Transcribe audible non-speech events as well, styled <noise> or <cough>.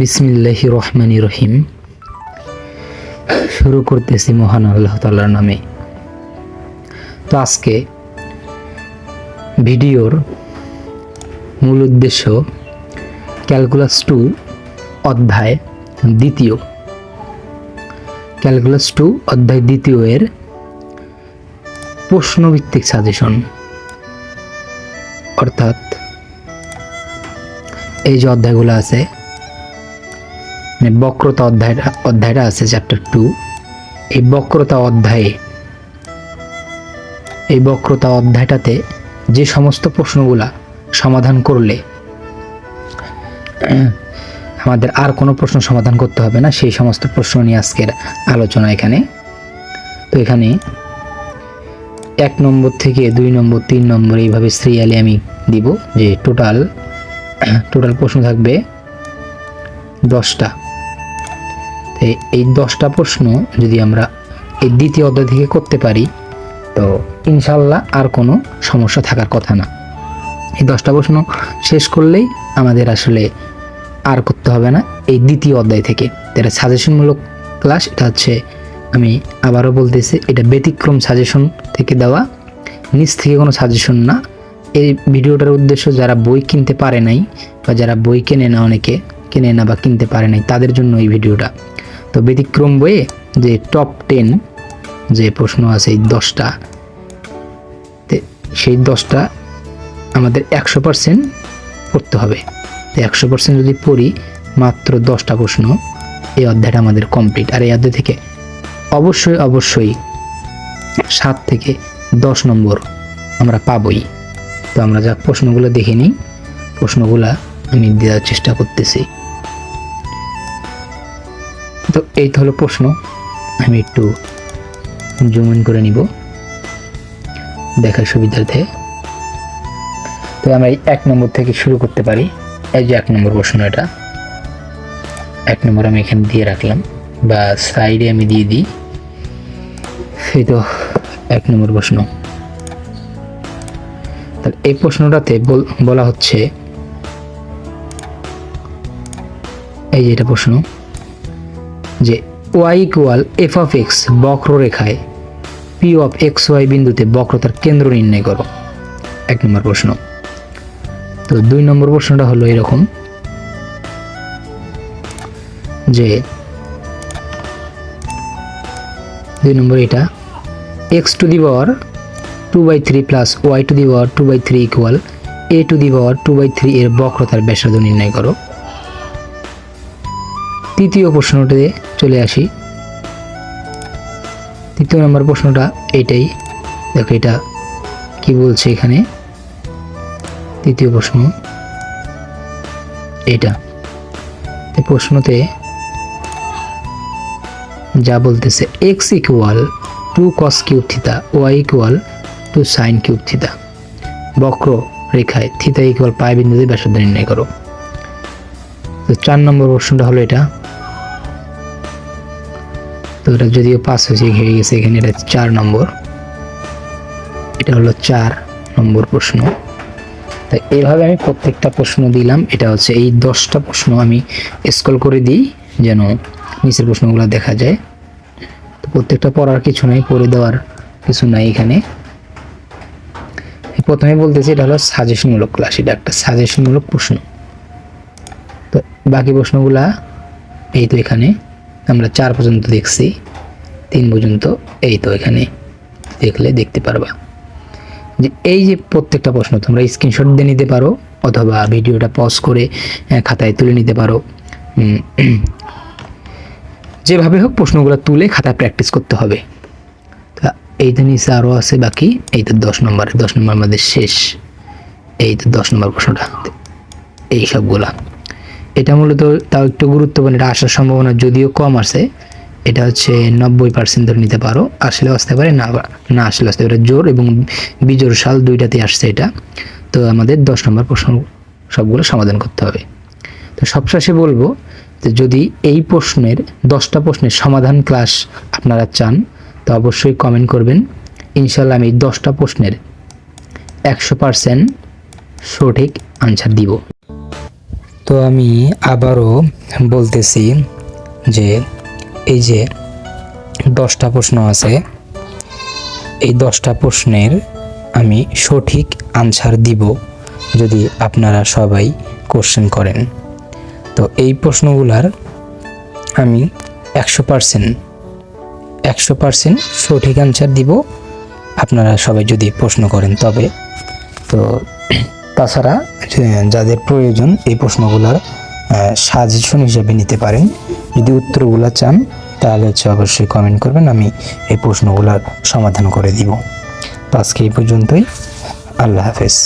বিসমিল্লাহ রহমান রহিম শুরু করতেছি মহান আল্লাহ তাল্লার নামে। তো আজকে ভিডিওর মূল উদ্দেশ্য ক্যালকুলাস টু অধ্যায় দ্বিতীয়। ক্যালকুলাস টু অধ্যায় দ্বিতীয় এর প্রশ্নভিত্তিক সাজেশন। অর্থাৎ এই যে অধ্যায়গুলো আছে মানে বক্রতা অধ্যায়টা অধ্যায়টা আছে চ্যাপ্টার টু এই বক্রতা অধ্যায়ে, এই বক্রতা অধ্যায়টাতে যে সমস্ত প্রশ্নগুলা সমাধান করলে, আমাদের আর কোনো প্রশ্ন সমাধান করতে হবে না, সেই সমস্ত প্রশ্ন নিয়ে আজকের আলোচনা এখানে। তো এখানে এক নম্বর থেকে দুই নম্বর, তিন নম্বর এইভাবে সিরিয়ালে আমি দিব যে টোটাল টোটাল প্রশ্ন থাকবে দশটা। তো এই দশটা প্রশ্ন যদি আমরা এই দ্বিতীয় অধ্যায় থেকে করতে পারি, তো ইনশাল্লাহ আর কোনো সমস্যা থাকার কথা না। এই দশটা প্রশ্ন শেষ করলেই আমাদের আসলে আর করতে হবে না এই দ্বিতীয় অধ্যায় থেকে। এটা সাজেশনমূলক ক্লাস এটা হচ্ছে আমি আবারও বলতেছি, এটা ব্যতিক্রম সাজেশন থেকে দেওয়া। নিচ থেকে কোনো সাজেশন না। এই ভিডিওটার উদ্দেশ্য যারা বই কিনতে পারে নাই বা যারা বই কেনে না অনেকে, কেনে না বা কিনতে পারে নাই, তাদের জন্য এই ভিডিওটা। তো ব্যতিক্রম বইয়ে যে টপ টেন যে প্রশ্ন আছে এই দশটা সেই দশটা আমাদের একশো পার্সেন্ট পড়তে হবে। তো একশো পার্সেন্ট যদি পড়ি, মাত্র দশটা প্রশ্ন এই অধ্যায়টা আমাদের কমপ্লিট আর এই অধ্যায় থেকে অবশ্যই অবশ্যই সাত থেকে দশ নম্বর আমরা পাবই। তো আমরা যা প্রশ্নগুলো দেখে নিই, প্রশ্নগুলা আমি দেওয়ার চেষ্টা করতেছি। তো এই তো হলো প্রশ্ন। আমি একটু জুম ইন করে নিব। দেখার সুবিধার্থে। তো আমরা এই এক নম্বর থেকে শুরু করতে পারি। এই যে এক নম্বর প্রশ্ন এটা। এক নম্বর আমি এখানে দিয়ে রাখলাম বা সাইডে আমি দিয়ে দিই। সেই তো এক নম্বর প্রশ্ন। তাহলে এই প্রশ্নটাতে বলা হচ্ছে, এই যে এটা প্রশ্ন। যে Y equal F of X বক্ররেখায় P of X Y বিন্দুতে বক্রতার কেন্দ্র নির্ণয় করো। এক নম্বর প্রশ্ন। তো দুই নম্বর প্রশ্নটা হলো এরকম যে দুই নম্বর এটা X to the power two by three plus Y to the power two by three equal A to the power two by three এর বক্রতার ব্যাসার্ধ নির্ণয় করো। তৃতীয় প্রশ্নটিতে চলে আসি। তৃতীয় নম্বর প্রশ্নটা এটাই। দেখো এটা কি বলছে এখানে? তৃতীয় প্রশ্ন এটা। প্রশ্নতে যা বলতেছে X equal to cos cube theta Y equal to sine cube theta বক্র রেখায় থিতা ইকুয়াল পাই বিন্দুতে ব্যাসার্ধ নির্ণয় করো। তো চার নম্বর প্রশ্নটা হলো এটা। তো এটা যদিও পাঁচ হয়েছে হয়ে গেছে এখানে, এটা চার নম্বর। এটা হলো চার নম্বর প্রশ্ন। তাই এইভাবে আমি প্রত্যেকটা প্রশ্ন দিলাম, এটা হচ্ছে এই দশটা প্রশ্ন আমি স্কল করে দিই, যেন নিচের প্রশ্নগুলো দেখা যায়। তো প্রত্যেকটা পড়ার কিছু নাই, পড়ে দেওয়ার কিছু নাই এখানে। প্রথমে বলতেছি, এটা হলো সাজেশনমূলক ক্লাস এটা একটা সাজেশনমূলক প্রশ্ন। তো বাকি প্রশ্নগুলা এই তো এখানে। আমরা চার পর্যন্ত দেখছি, তিন পর্যন্ত এই তো এখানে দেখলে দেখতে পারবা। যে এই যে প্রত্যেকটা প্রশ্ন, তোমরা স্ক্রিনশট দিয়ে নিতে পারো অথবা ভিডিওটা পজ করে খাতায় তুলে নিতে পারো। <clears throat> যেভাবে হোক প্রশ্নগুলো তুলে খাতায় প্র্যাকটিস করতে হবে। তা এই তো নিচে আরও আছে বাকি, এই তো দশ নম্বর দশ নম্বর আমাদের শেষ। এই তো দশ নম্বর প্রশ্নটা, এই সবগুলা। এটা মূলত তাও একটু গুরুত্বপূর্ণ, এটা আসার সম্ভাবনা যদিও কম আসে এটা হচ্ছে নব্বই পার্সেন্ট ধরে নিতে পারো, আসলে আসতে পারে না না আসলে আসতে পারে, জোর এবং বিজোর সাল দুইটাতে আসছে এটা। তো আমাদের দশ নম্বর প্রশ্ন সবগুলো সমাধান করতে হবে। তো সবশেষে বলব যে যদি এই প্রশ্নের, দশটা প্রশ্নের সমাধান ক্লাস আপনারা চান, তো অবশ্যই কমেন্ট করবেন। ইনশাল্লাহ আমি দশটা প্রশ্নের একশো পার্সেন্ট সঠিক আনসার দিব। তো আমি আবারও বলতেছি যে এই যে দশটা প্রশ্ন আছে, এই দশটা প্রশ্নের আমি সঠিক আনসার দিব যদি আপনারা সবাই কোশ্চেন করেন। তো এই প্রশ্নগুলার আমি একশো পার্সেন্ট একশো পার্সেন্ট সঠিক আনসার দিব। আপনারা সবাই যদি প্রশ্ন করেন তবে। তো তাছাড়া যাদের প্রয়োজন এই প্রশ্নগুলোর সাজেশন হিসেবে নিতে পারেন। যদি উত্তরগুলো চান, তাহলে হচ্ছে অবশ্যই কমেন্ট করবেন, আমি এই প্রশ্নগুলোর সমাধান করে দিব। তো আজকে এই পর্যন্তই, আল্লাহ হাফেজ।